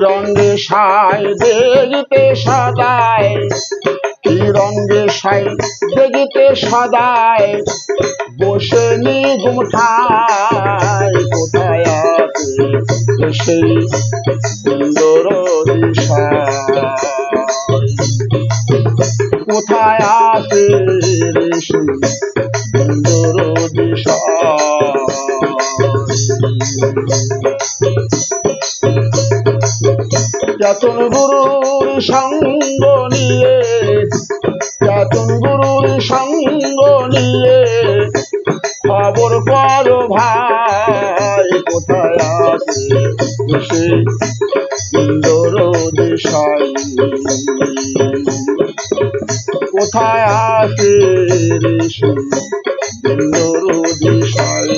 রঙে সাই দেখিতে সদায় কি রঙে সাই দেখিতে সদায়, বসে নিগুম ঠাই কোথায় আছে সেই সুন্দর কোথায় আছে রে সেই যাতন গুরুর সঙ্গ নিয়ে, যাতন গুরুর সঙ্গ নিয়ে, খবর কর ভাই, কোথায় আছে সেই ইন্দোর কোথায় আছে রে সেই ইন্দোর দেশাই?